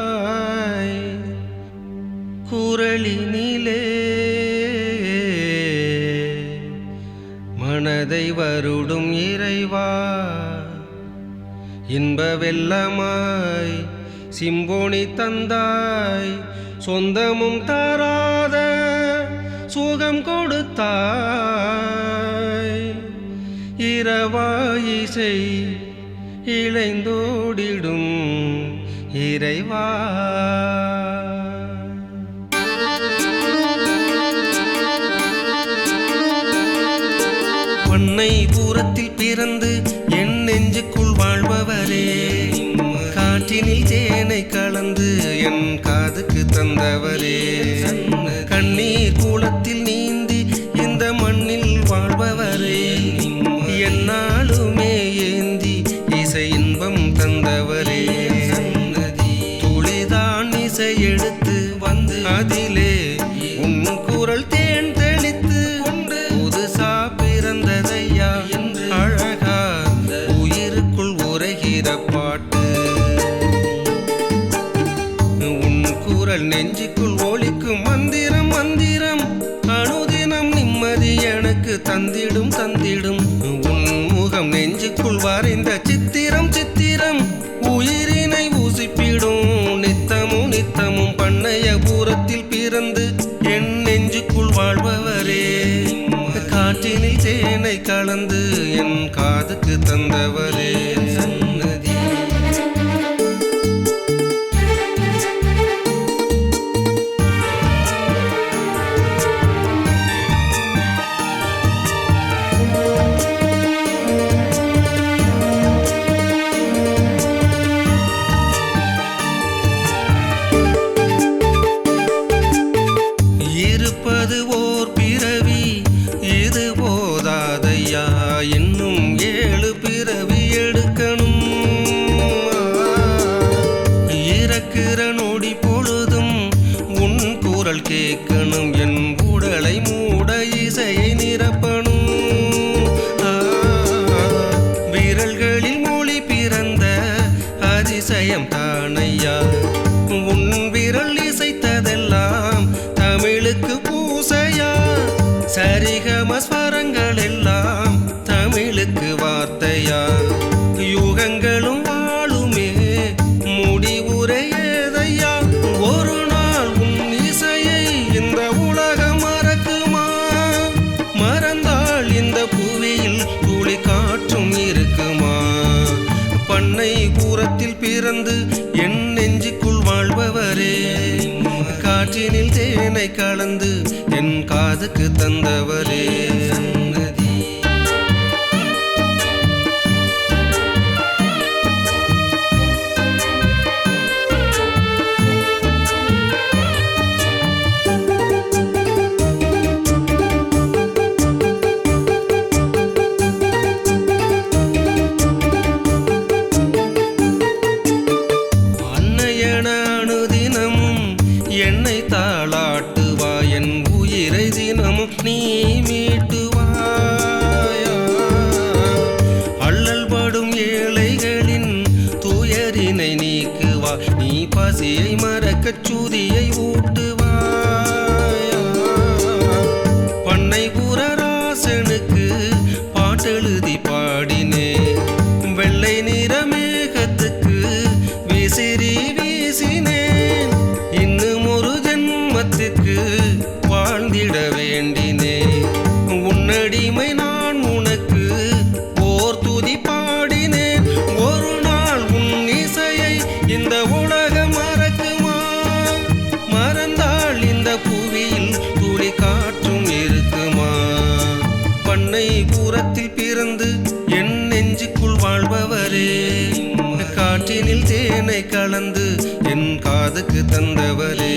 மயிலிறகாய் குரலினிலே மனதை வருடும் இறைவா இன்ப வெள்ளமாய் சிம்போனி தந்தாய் சொந்தமும் தராத சுகம் கொடுத்தாய். இரவாயிசை இளைந்தோடிடும் இறைவா. பொன்னை பூரத்தில் பிறந்து என் நெஞ்சுக்குள் வாழ்பவரே காற்றினில் தேனை கலந்து என் காதுக்கு தந்தவரே. கண்ணீர் குரல் நெஞ்சுக்குள் ஒழிக்கும் மந்திரம் மந்திரம். அனுதினம் நிம்மதி எனக்கு தந்திடும் தந்திடும். உன் முகம் நெஞ்சுக்குள் வரைந்த சித்திரம் சித்திரம். உயிரினை ஊசிப்பிடும் நித்தமும் நித்தமும் பண்ணைய பூரத்தில் பிறந்து என் நெஞ்சுக்குள் வாழ்பவரே. காற்றினில் தேனை கலந்து என் காதுக்கு தந்தவரே. இருக்கிற நொடி பொழுதும் உன் குரல் கேட்கணும் என் பிறந்து என் நெஞ்சுக்குள் வாழ்பவரே. காற்றினில் தேனை கலந்து என் காதுக்கு தந்தவரே. சிறை தினமும் நீ மீட்டுவாயா? அள்ளல் படும் ஏழைகளின் துயரினை நீக்குவா. நீ பசியை மறக்கச் சூதியை ஊட்டுவாயா? பண்ணை புறராசனுக்கு காற்றினில் தேனை கலந்து என் காதுக்கு தந்தவரே.